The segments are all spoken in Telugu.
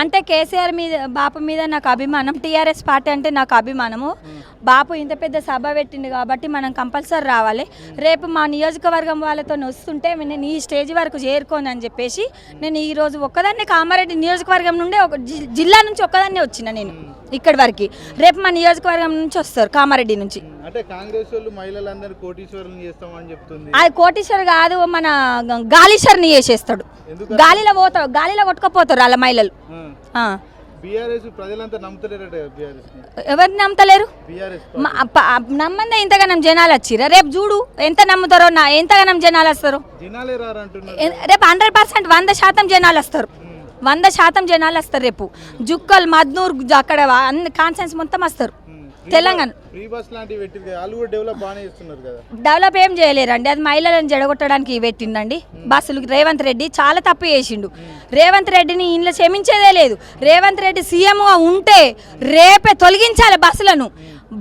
అంటే కేసీఆర్ మీద బాపు మీద నాకు అభిమానం. టీఆర్ఎస్ పార్టీ అంటే నాకు అభిమానము. బాపు ఇంత పెద్ద సభ పెట్టింది కాబట్టి మనం కంపల్సరీ రావాలి. రేపు మా నియోజకవర్గం వాళ్ళతో వస్తుంటే నేను ఈ స్టేజ్ వరకు చేరుకోను అని చెప్పేసి నేను ఈ రోజు ఒక్కదాన్నే కామారెడ్డి నియోజకవర్గం నుండే ఒక జిల్లా నుంచి ఒక్కదాన్నే వచ్చిన నేను ఇక్కడి వరకు. రేపు మా నియోజకవర్గం నుంచి వస్తారు కామారెడ్డి నుంచి. అంటే కాంగ్రెస్ వాళ్ళు మహిళలందరూ కోటీశ్వరులను చేస్తామని చెప్తుంది. అది కోటీశ్వర్ కాదు మన గాలీశ్వర్ని చేసేస్తాడు. గాలిలో పోతాడు గాలిలో కొట్టుకపోతారు వాళ్ళ మహిళలు. ఎవరిని నమ్ముతలేరు? నమ్మందే ఇంతగానం జనాలు వచ్చిరా రేపు చూడు ఎంత నమ్ముతారో నా ఎంతగానం జనాలు వస్తారు? రేపు హండ్రెడ్ పర్సెంట్ వంద శాతం జనాలు వస్తారు. వంద శాతం జనాలు వస్తారు రేపు. జుక్కల్ మద్నూర్ అక్కడ అన్ని కాన్సెన్స్ మొత్తం వస్తారు. తెలంగాణ. ఫ్రీ బస్ లాంటివి పెట్టి వాళ్ళు కూడా డెవలప్ బాగానే చేస్తున్నారు కదా. డెవలప్ ఏం చేయలేరండి. అది మహిళలను జడగొట్టడానికి పెట్టిండండి బస్సులు రేవంత్ రెడ్డి చాలా తప్పు చేసిండు. రేవంత్ రెడ్డిని ఇంట్లో క్షమించేదే లేదు. రేవంత్ రెడ్డి సీఎం ఉంటే రేపే తొలగించాలి బస్సులను.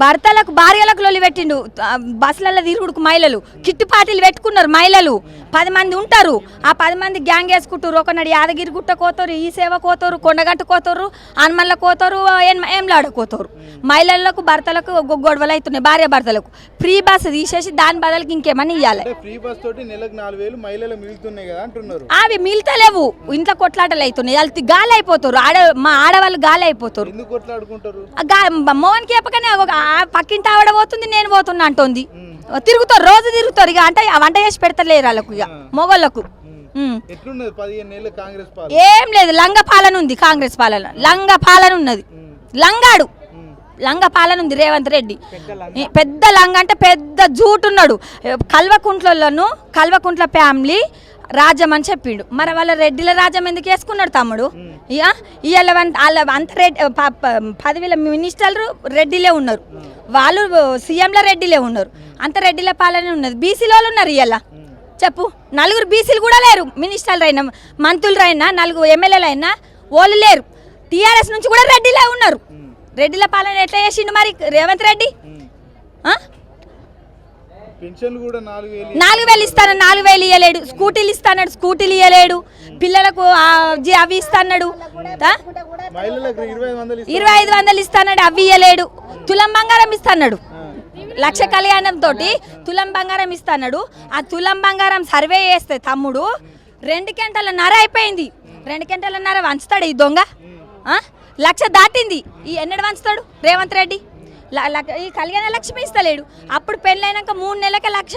భర్తలకు భార్యలకు లొల్లి పెట్టిండు. బస్సులలో తిరుగుడుకు మహిళలు. కిట్టు పార్టీలు పెట్టుకున్నారు మహిళలు. పది మంది ఉంటారు. ఆ పది మంది గ్యాంగ్ వేసుకుంటారు ఒకనాడు యాదగిరి గుట్ట కోతారు ఈ సేవ కోతారు కొండగట్టు కోతారు హనుమల్ల కోతారు ఏం- ఏంలాడ కోతారు. మహిళలకు భర్తలకు గొడవలు అవుతున్నాయి భార్య భర్తలకు. ఫ్రీ బస్ తీసేసి దాని బదులకి ఇంకేమని ఇవ్వాలి అంటే ఫ్రీ బస్ తోటి నెలకు నాలుగు వేలు మహిళలు మిగులుతున్నాయి కదా అంటున్నారు. అవి మిగతలేవు ఇంట్లో కొట్లాటలు అవుతున్నాయి. వాళ్ళు గాలి అయిపోతారు ఆడ మా ఆడవాళ్ళు గాలి అయిపోతారు మోహన్ కేపకనే పక్కింటి ఆవిడ పోతుంది నేను పోతున్నా అంటోంది. తిరుగుతారు రోజు తిరుగుతారు ఇక అంటే వంట చేసి పెడతలేరు వాళ్ళకు ఇక మొగోళ్ళకు. ఏం లేదు లంగ పాలన ఉంది కాంగ్రెస్ పాలన. లంగ పాలన ఉన్నది. లంగాడు. లంగ పాలన ఉంది రేవంత్ రెడ్డి. పెద్ద లంగ అంటే పెద్ద జూటున్నాడు. కల్వకుంట్లలోను కల్వకుంట్ల ఫ్యామిలీ రాజ్యం అని చెప్పిండు. మరి వాళ్ళ రెడ్డిల రాజ్యం ఎందుకు వేసుకున్నాడు తమ్ముడు? ఇక ఇవాళ వాళ్ళ అంత రెడ్డి పదవిల మినిస్టర్లు రెడ్డిలే ఉన్నారు. వాళ్ళు సీఎంల రెడ్డిలే ఉన్నారు. అంత రెడ్డిల పాలన ఉన్నది. బీసీలో ఉన్నారు ఇవాళ చెప్పు. నలుగురు బీసీలు కూడా లేరు. మినిస్టర్లు అయినా మంత్రులు అయినా నలుగురు ఎమ్మెల్యేలు అయినా వాళ్ళు లేరు. టీఆర్ఎస్ నుంచి కూడా రెడ్డిలే ఉన్నారు. రెడ్డిల పాలన ఎట్లా చేసిండు మరి రేవంత్ రెడ్డి? నాలుగు వేలు ఇస్తాను నాలుగు వేలు ఇవ్వలేడు స్కూటీలు ఇస్తాడు స్కూటీలు ఇవ్వలేడు పిల్లలకు అవి ఇస్తాడు ఇరవై ఐదు వందలు ఇస్తాడు అవి ఇవ్వలేడు తులం బంగారం ఇస్తాడు లక్ష కళ్యాణం తోటి తులం బంగారం ఇస్తాడు ఆ తులం బంగారం సర్వే చేస్తే తమ్ముడు రెండు గంటల నర అయిపోయింది. రెండు గంటల నర వంచుతాడు ఈ దొంగ. ఆ? లక్ష దాటింది. ఈ ఎన్నడు వంచుతాడు? రేవంత్ రెడ్డి. ఈ కళ్యాణ లక్ష్మి ఇస్తలేడు. అప్పుడు పెళ్ళైనాక మూడు నెలలకి లక్ష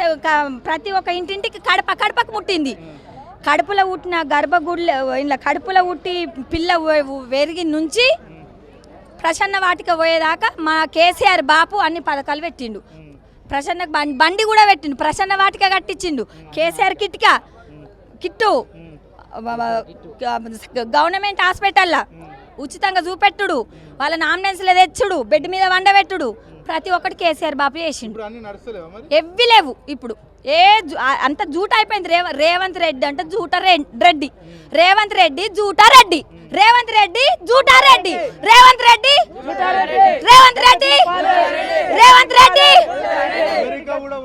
ప్రతి ఒక్క ఇంటింటికి కడప కడపకు ముట్టింది కడుపులో పుట్టిన గర్భగుడిలో ఇలా కడుపులో పుట్టి పిల్ల వెరిగి నుంచి ప్రసన్న వాటిక పోయేదాకా మా కేసీఆర్ బాపు అన్ని పథకాలు పెట్టిండు. ప్రసన్న బండి కూడా పెట్టిండు. ప్రసన్న వాటిక కట్టించిండు. కేసీఆర్ కిట్కా? కిట్టు. గవర్నమెంట్ హాస్పిటల్లో. ఉచితంగా చూపెట్టుడు. వాళ్ళ నామినెన్స్లో తెచ్చుడు. బెడ్ మీద వండబెట్టుడు ప్రతి ఒక్కటి కేసీఆర్ బాపు చేసిండు. ఎవ్వి లేవు ఇప్పుడు. ఏ అంత జూట అయిపోయింది రేవ రేవంత్ రెడ్డి అంటే జూట రెడ్డి. రేవంత్ రెడ్డి జూట రెడ్డి. రేవంత్ రెడ్డి జూట రెడ్డి. రేవంత్ రెడ్డి. రేవంత్ రెడ్డి రేవంత్ రెడ్డి.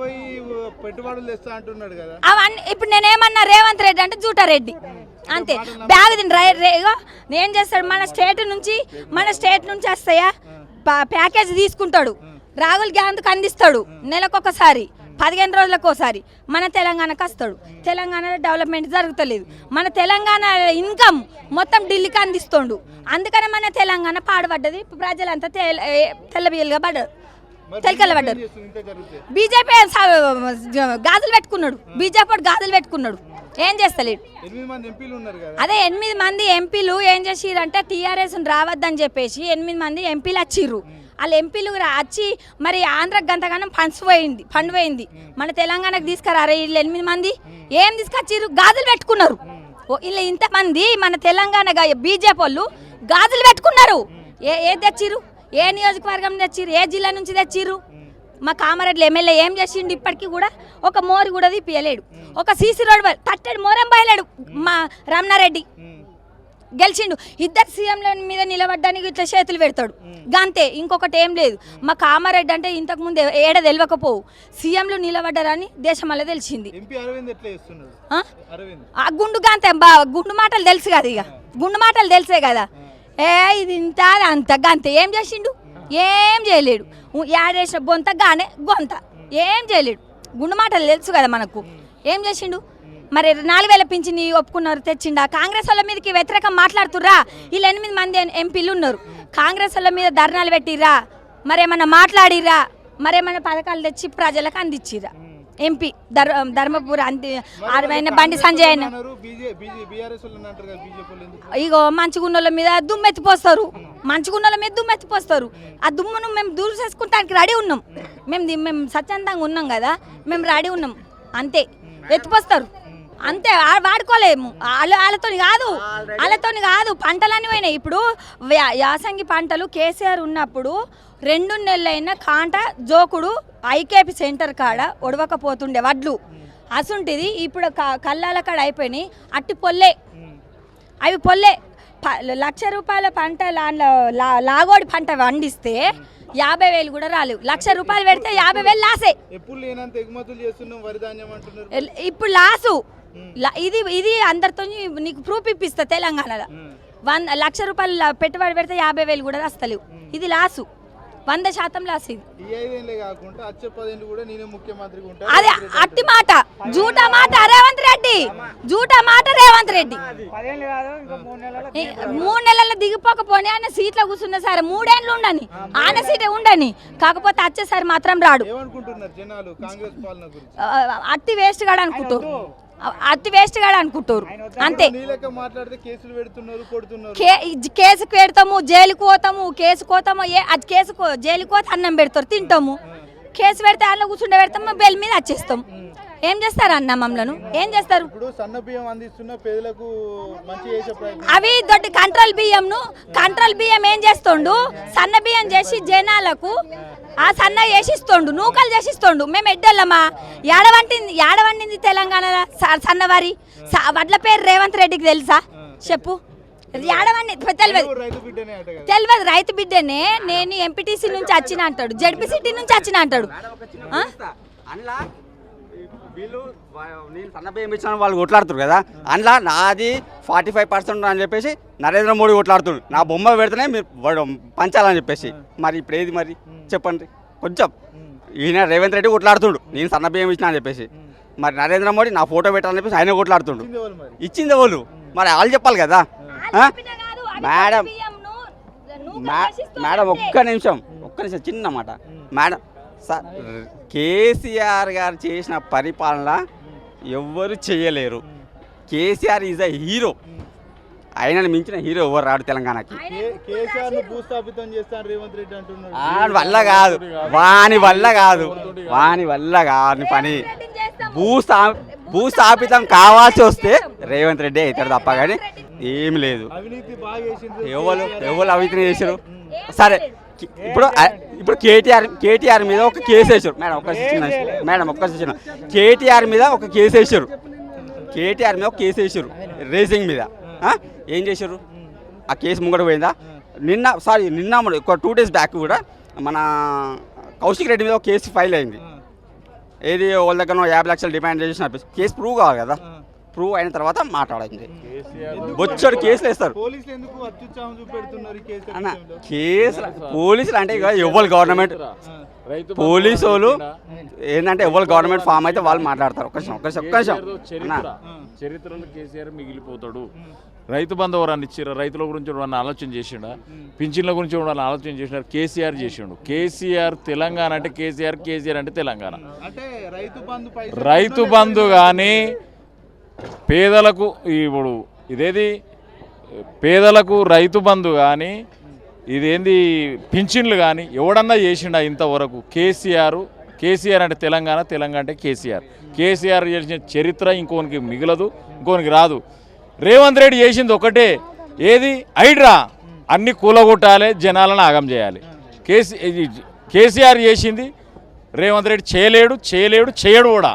పోయి పెట్టుబడులు తెస్తా అంటున్నాడు కదా. అవన్నీ ఇప్పుడు నేనేమన్నా రేవంత్ రెడ్డి అంటే జూట రెడ్డి. అంతే. బ్యాగ్ తిని రై రే- ఇగో నేను చేస్తాడు మన స్టేట్ నుంచి మన స్టేట్ నుంచి వస్తాయా? ప్యాకేజ్ తీసుకుంటాడు. రాహుల్ గాంధీకి అందిస్తాడు నెలకొకసారి పదిహేను రోజులకు ఒకసారి మన తెలంగాణకు వస్తాడు. తెలంగాణలో డెవలప్మెంట్ జరుగుతలేదు. మన తెలంగాణ ఇన్కమ్ మొత్తం ఢిల్లీకి అందిస్తుండు. అందుకనే మన తెలంగాణ పాడుపడ్డది. ప్రజలంతా తెల్ల తెల్లబియ్యలుగా పడ్డారు. ఏం పడ్డారు బీజేపీ గాజులు పెట్టుకున్నాడు. బీజేపీ గాజులు పెట్టుకున్నాడు. ఏం చేస్తలేడు. అదే ఎనిమిది మంది ఎంపీలు ఏం చేసిరంటే టీఆర్ఎస్ రావద్దని చెప్పేసి ఎనిమిది మంది ఎంపీలు వచ్చిర్రు వాళ్ళు ఎంపీలు వచ్చి మరి ఆంధ్రకు గంతగానం ఫండ్స్ పోయింది ఫండ్ పోయింది. మన తెలంగాణకు తీసుకురారే వీళ్ళు ఎనిమిది మంది? ఏం తీసుకొచ్చిర్రు? గాజులు పెట్టుకున్నారు. వీళ్ళు ఇంతమంది మన తెలంగాణ బీజేపీ వాళ్ళు గాజులు పెట్టుకున్నారు. ఏ ఏ తెచ్చిర్రు? ఏ నియోజకవర్గం తెచ్చిర్రు? ఏ జిల్లా నుంచి తెచ్చిర్రు? మా కామారెడ్డి ఎమ్మెల్యే ఏం చేసిండు ఇప్పటికీ కూడా? ఒక మోరు కూడా తీపియలేడు ఒక సీసీ రోడ్ తట్టడు మోరం పోయలేడు మా రమణారెడ్డి. గెలిచిండు. ఇద్దరు సీఎంల మీద నిలబడ్డానికి ఇట్లా చేతులు పెడతాడు. గంతే ఇంకొకటి ఏం లేదు. మా కామారెడ్డి అంటే ఇంతకు ముందు ఏడ తెలియకపోవు సీఎంలు నిలబడ్డారని దేశం వల్ల తెలిసింది. ఆ? గుండు గాంతే బా గుండు మాటలు తెలుసు కదా ఇక. గుండు మాటలు తెలిసే కదా. ఏ ఇది ఇంత అది అంత గంత ఏం చేసిండు? ఏం చేయలేడు. యాడేసిన బొంత గానే గొంత. ఏం చేయలేడు. గుండు మాటలు తెలుసు కదా మనకు. ఏం చేసిండు? మరి నాలుగు వేల పింఛని ఒప్పుకున్నారు తెచ్చిండా? కాంగ్రెస్ వాళ్ళ మీదకి వ్యతిరేకం మాట్లాడుతుర్రా? వీళ్ళు ఎనిమిది మంది ఎంపీలు ఉన్నారు. కాంగ్రెస్ వాళ్ళ మీద ధర్నాలు పెట్టిర్రా? మరేమన్నా మాట్లాడిర్రా? మరేమన్నా పథకాలు తెచ్చి ప్రజలకు అందించిర్రా ఎంపీ ధర్ ధర్మపురి అంది ఆయన బండి సంజయ్ ఆయన ఇగో మంచిగున్నోళ్ళ మీద దుమ్మెత్తిపోస్తారు. మంచిగున్నోళ్ళ మీద దుమ్మెత్తిపోస్తారు. ఆ దుమ్మును మేము దూరం చేసుకుంటానికి రెడీ ఉన్నాం. మేము మేము స్వచ్ఛందంగా ఉన్నాం కదా మేము రెడీ ఉన్నాం. అంతే. ఎత్తిపోస్తారు. అంతే. వాడుకోలేము. వాళ్ళ వాళ్ళతో కాదు. వాళ్ళతో కాదు. పంటలన్నీ పోయినాయి. ఇప్పుడు యాసంగి పంటలు కేసీఆర్ ఉన్నప్పుడు రెండు నెలలైన కాంట జోకుడు ఐకేపీ సెంటర్ కాడ ఒడవకపోతుండే వడ్లు. అసుంటిది ఇప్పుడు కల్లాల కాడ అయిపోయినాయి అట్టి పొల్లే. అవి పొల్లే. లక్ష రూపాయల పంట లాగోడి పంట పండిస్తే యాభై వేలు కూడా రాలేవు. లక్ష రూపాయలు పెడితే యాభై వేలు లాసే. ఇప్పుడు లాసు. ఇది ఇది అందరితో నీకు ప్రూఫ్ ఇప్పిస్తా తెలంగాణలో. వంద లక్ష రూపాయలు పెట్టుబడి పెడితే యాభై వేలు కూడా వస్తలేవు ఇది లాసు. వంద శాతం లాస్ ఇది కూడా అదే అట్టి మాట. జూటా మాట రేవంత్ రెడ్డి. జూటా మాట రేవంత్ రెడ్డి. మూడు నెలల్లో దిగిపోకపోని ఆయన సీట్లో కూర్చున్న సరే మూడేళ్ళు ఉండని. ఆయన సీటే ఉండని. కాకపోతే వచ్చేసరి మాత్రం రాడు. ఏమనుకుంటున్నారు జనాలు కాంగ్రెస్ పాలన గురించి? ఆ, అట్టి వేస్ట్ గాడు అనుకుంటారు అట్టి వేస్ట్ గాడు అనుకుంటారు. అంతే. కేసుకు పెడతాము జైలుకు పోతాము కేసు పోతాము ఏ అది కేసు జైలుకు పోతే అన్నం పెడతారు తింటాము. కేసు పెడితే అన్న కూర్చుండే పెడతాము బెల్ మీద వచ్చేస్తాం ఏం చేస్తారు అన్న మమ్మలను? ఏం చేస్తారు? ఇప్పుడు సన్న బియ్యం అందిస్తున్న పేదలకు మంచి చేసే ప్రయత్నం. అవి దొడ్డి కంట్రోల్ బియ్యంను కంట్రోల్ బియ్యం ఏం చేస్తుండు? సన్న బియ్యం చేసి జనాలకు ఆ సన్న చేసిస్తుండు నూకలు చేసిస్తుండు. మేము ఎడ్డోళ్ళమా? ఏడవంటింది ఏడవండింది తెలంగాణ సన్నవారి? స- వడ్ల పేరు రేవంత్ రెడ్డికి తెలుసా? చెప్పు. ఏడవండి తెలియదు. తెలియదు రైతు బిడ్డనే. నేను ఎంపీటీసీ నుంచి వచ్చిన అంటాడు జడ్పీ సిటీ నుంచి వచ్చిన అంటాడు. వీళ్ళు నేను సన్న బియ్యం ఇచ్చిన వాళ్ళు కొట్లాడుతారు కదా. అందులో నాది ఫార్టీ ఫైవ్ పర్సెంట్ అని చెప్పేసి నరేంద్ర మోడీ కొట్లాడుతున్నారు నా బొమ్మ పెడితేనే మీరు పంచాలని చెప్పేసి. మరి ఇప్పుడు ఏది మరి? చెప్పండి. కొంచెం. ఈయన రేవంత్ రెడ్డి కొట్లాడుతుండు. నేను సన్న బియ్యం ఇచ్చిన అని చెప్పేసి. మరి నరేంద్ర మోడీ నా ఫోటో పెట్టాలని చెప్పేసి ఆయన కొట్లాడుతుండు. ఇచ్చింది వాళ్ళు మరి? వాళ్ళు చెప్పాలి కదా? మేడం. మేడం ఒక్క నిమిషం. ఒక్క నిమిషం చిన్న మాట. మేడం సార్ కేసీఆర్ గారు చేసిన పరిపాలన ఎవ్వరు చేయలేరు. కేసీఆర్ ఈజ్ అ హీరో ఆయనను మించిన హీరో ఎవరు రాడు తెలంగాణకి? వాని వల్ల కాదు. వాని వల్ల కాదు. వాని వల్ల కాని పని. భూస్థా భూస్థాపితం కావాల్సి వస్తే రేవంత్ రెడ్డి అవుతాడు తప్ప కానీ ఏం లేదు. ఎవరు ఎవరు అవినీతి చేశారు సరే ఇప్పుడు ఇప్పుడు కేటీఆర్ కేటీఆర్ మీద ఒక కేసు వేసారు మేడం ఒక్క మేడం ఒక్క చిన్న కేటీఆర్ మీద ఒక కేసు వేసారు కేటీఆర్ మీద ఒక కేసు వేసారు రేసింగ్ మీద? ఏం చేశారు? ఆ కేసు ముంగట పోయిందా? నిన్న సారీ నిన్న ఒక టూ డేస్ బ్యాక్ కూడా మన కౌశిక్ రెడ్డి మీద ఒక కేసు ఫైల్ అయింది. ఏది వాళ్ళ దగ్గర యాభై లక్షలు డిమాండ్ చేసిన కేసు ప్రూవ్ కావాలి కదా. ప్రూవ్ అయిన తర్వాత మాట్లాడింది. బొచ్చడు కేసులు వేస్తారు. అన్న? కేసులు పోలీసులు అంటే ఇక ఎవరు గవర్నమెంట్? రైతు పోలీసు వాళ్ళు ఏంటంటే ఎవరు గవర్నమెంట్ ఫామ్ అయితే వాళ్ళు మాట్లాడతారు. ఒక్క నిమిషం ఒక్క నిమిషం చరిత్రలో కేసీఆర్ మిగిలిపోతాడు. రైతు బంధు ఎవరన్నా ఇచ్చారు రైతుల గురించి ఎవరన్నా ఆలోచన చేసిండా? పింఛన్ల గురించి ఎవరన్నా ఆలోచన చేసినారు కేసీఆర్ చేసిండు. కేసీఆర్ తెలంగాణ అంటే కేసీఆర్ కేసీఆర్ అంటే తెలంగాణ. అంటే రైతు బంధు పైసలు రైతు బంధు కానీ పేదలకు ఇప్పుడు ఇదేది? పేదలకు రైతు బంధు కానీ ఇదేంది? పింఛన్లు కానీ ఎవడన్నా చేసిండా ఇంతవరకు? కేసీఆర్ కేసీఆర్ అంటే తెలంగాణ తెలంగాణ అంటే కేసీఆర్. కేసీఆర్ చేసిన చరిత్ర ఇంకోనికి మిగలదు ఇంకోనికి రాదు. రేవంత్ రెడ్డి చేసింది ఒకటే. ఏది? ఐడ్రా అన్ని కూలగొట్టాలి జనాలను ఆగం చేయాలి. కేసీ కేసీఆర్ చేసింది రేవంత్ రెడ్డి చేయలేడు చేయలేడు చేయడు కూడా.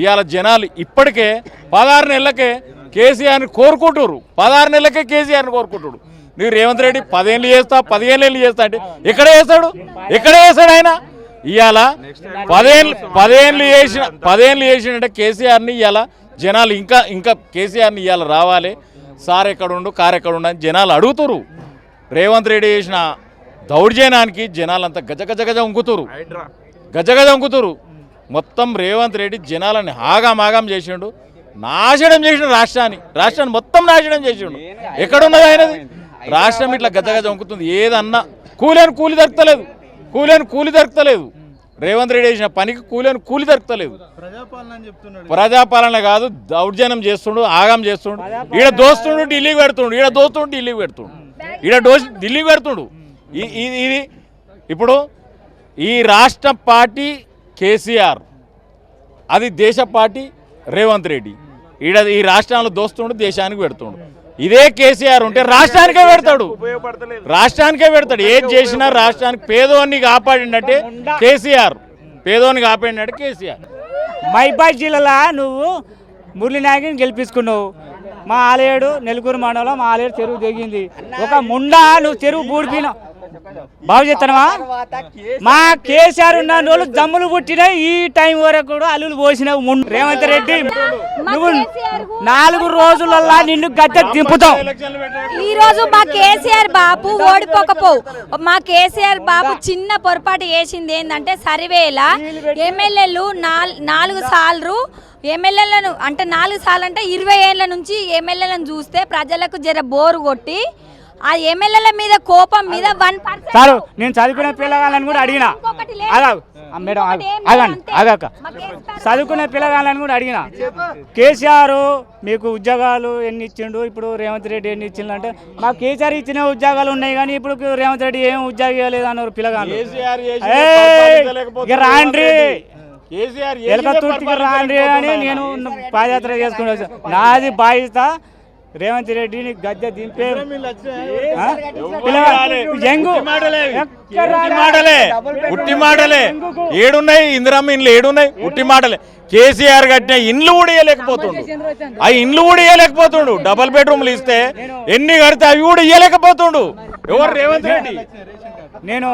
ఇవాళ జనాలు ఇప్పటికే పదహారు నెలలకే కేసీఆర్ని కోరుకుంటున్నారు పదహారు నెలలకే కేసీఆర్ని కోరుకుంటుడు నువ్వు రేవంత్ రెడ్డి పదేళ్ళు చేస్తా పదిహేను చేస్తా అంటే ఎక్కడ చేస్తాడు? ఎక్కడ చేస్తాడు ఆయన? ఇవాళ పదేళ్ళు పదేళ్ళు చేసిన పదేళ్ళు చేసినంటే కేసీఆర్ని ఇవాళ జనాలు ఇంకా ఇంకా కేసీఆర్ని ఇవాళ రావాలి. సార్ ఎక్కడుండు కార్ ఎక్కడుండు అని జనాలు అడుగుతురు రేవంత్ రెడ్డి చేసిన దౌర్జన్యానికి జనాలంతా గజ గజ గజ ఉంకుతురు గజ గజ ఉంకుతురు మొత్తం రేవంత్ రెడ్డి జనాలని ఆగామాగం చేసిండు. నాశనం చేసిండు రాష్ట్రాన్ని రాష్ట్రాన్ని మొత్తం నాశనం చేసిండు. ఎక్కడున్నది ఆయనది? రాష్ట్రం ఇట్లా గజ గజ ఉంకుతుంది ఏదన్నా కూలేని కూలి దొరకలేదు కూలేని కూలి దొరకలేదు రేవంత్ రెడ్డి చేసిన పనికి కూలేని కూలి దొరకలేదు ప్రజాపాలన అని కాదు దౌర్జన్యం చేస్తుండు ఆగం చేస్తుండు. ఈడ దోస్తుండు ఢిల్లీకి పెడుతుండు. ఈడ దోస్తుండు ఢిల్లీకి పెడుతుండు. ఈడ దోసి ఢిల్లీకి పెడుతుండు. ఇది ఇప్పుడు ఈ రాష్ట్ర పార్టీ కేసీఆర్ అది దేశ పార్టీ రేవంత్ రెడ్డి. ఈడ ఈ రాష్ట్రంలో దోస్తుండు దేశానికి పెడుతుండు. ఇదే కేసీఆర్ ఉంటే రాష్ట్రానికే పెడతాడు. రాష్ట్రానికే పెడతాడు. ఏది చేసినా రాష్ట్రానికి పేదోన్ని కాపాడిందంటే కేసీఆర్. పేదోన్ని కాపాడినట్టు కేసీఆర్. మైబాద్ జిల్లాలో నువ్వు? మురళినాయకుని గెలిపించుకున్నావు. మా ఆలేడు నెలుగురు మండలం మా ఆలేడు చెరువు దిగింది ఒక ముండా నువ్వు చెరువు బూడిపిన బాగు చేస్తానవా? మా కేసీఆర్ ఉన్న రోజులు జమ్ములు పుట్టినాయి ఈ టైం వరకు కూడా అల్లులు పోసినావు ముందు. రేవంత్ రెడ్డి నువ్వు నాలుగు రోజులల్లా నిన్ను గద్దె దింపుతాం. ఈ రోజు మా కేసీఆర్ బాబు ఓడిపోకపోవు. మా కేసీఆర్ బాబు చిన్న పొరపాటు చేసింది ఏంటంటే సర్వేల ఎమ్మెల్యేలు నాలుగు సార్లు ఎమ్మెల్యేలను అంటే నాలుగు సార్లు అంటే ఇరవై ఏళ్ళ నుంచి ఎమ్మెల్యేలను చూస్తే ప్రజలకు జర బోరు కొట్టి ఆ ఎమ్మెల్యేల మీద కోపం మీద వన్ సారు నేను చదువుకునే పిల్లగాళ్ళని కూడా అడిగిన. మేడం ఆగు. ఆగండి ఆగాక చదువుకునే పిల్లగాళ్ళని కూడా అడిగిన. కేసీఆర్ మీకు ఉద్యోగాలు ఎన్ని ఇచ్చిండు? ఇప్పుడు రేవంత్ రెడ్డి ఎన్ని ఇచ్చిండు అంటే మా కేసీఆర్ ఇచ్చిన ఉద్యోగాలు ఉన్నాయి కానీ ఇప్పుడు రేవంత్ రెడ్డి ఏం ఉద్యోగం ఇవ్వలేదు అన్నారు పిల్లగాళ్ళు. రాండ్రి కేసీఆర్ ఎలక తూర్తికి రాండ్రి అని నేను పాదయాత్ర చేసుకుని వచ్చా. నాది బాధ్యత రేవంత్ రెడ్డిని గద్దె దింపే? ఉట్టి మాటలే. ఉట్టి మాటలే. ఏడున్నాయి? ఇందిరమ్మ ఇండ్లు ఏడున్నాయి? ఉట్టి మాటలే. కేసీఆర్ కట్టిన ఇండ్లు కూడా ఇవ్వలేకపోతుండు ఆ ఇండ్లు కూడా ఇవ్వలేకపోతుండు డబల్ బెడ్రూమ్లు ఇస్తే ఎన్ని కడితే అవి కూడా ఇవ్వలేకపోతుండు ఎవరు రేవంత్ రెడ్డి? నేను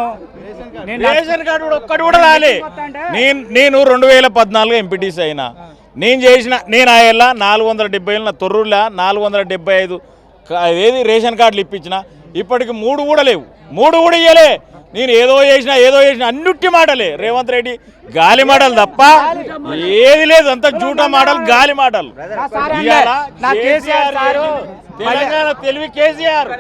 నేను రేషన్ కార్డు కూడా ఒక్కటి కూడా రాలే. నేను నేను రెండు వేల పద్నాలుగు ఎంపీటీసీ అయినా. నేను చేసిన నేను ఆ నాలుగు వందల డెబ్బై నా తొర్రూరులో నాలుగు వందల డెబ్బై ఐదు ఏది రేషన్ కార్డులు ఇప్పించిన ఇప్పటికి మూడు కూడా లేవు. మూడు కూడా ఇయ్యలే. నేను ఏదో చేసినా ఏదో చేసినా అన్నిటి మాటలే. రేవంత్ రెడ్డి గాలి మాటలు తప్ప ఏది లేదు. అంత జూట మాటలు గాలి మాటలు. తెలంగాణ తెలివి కేసీఆర్.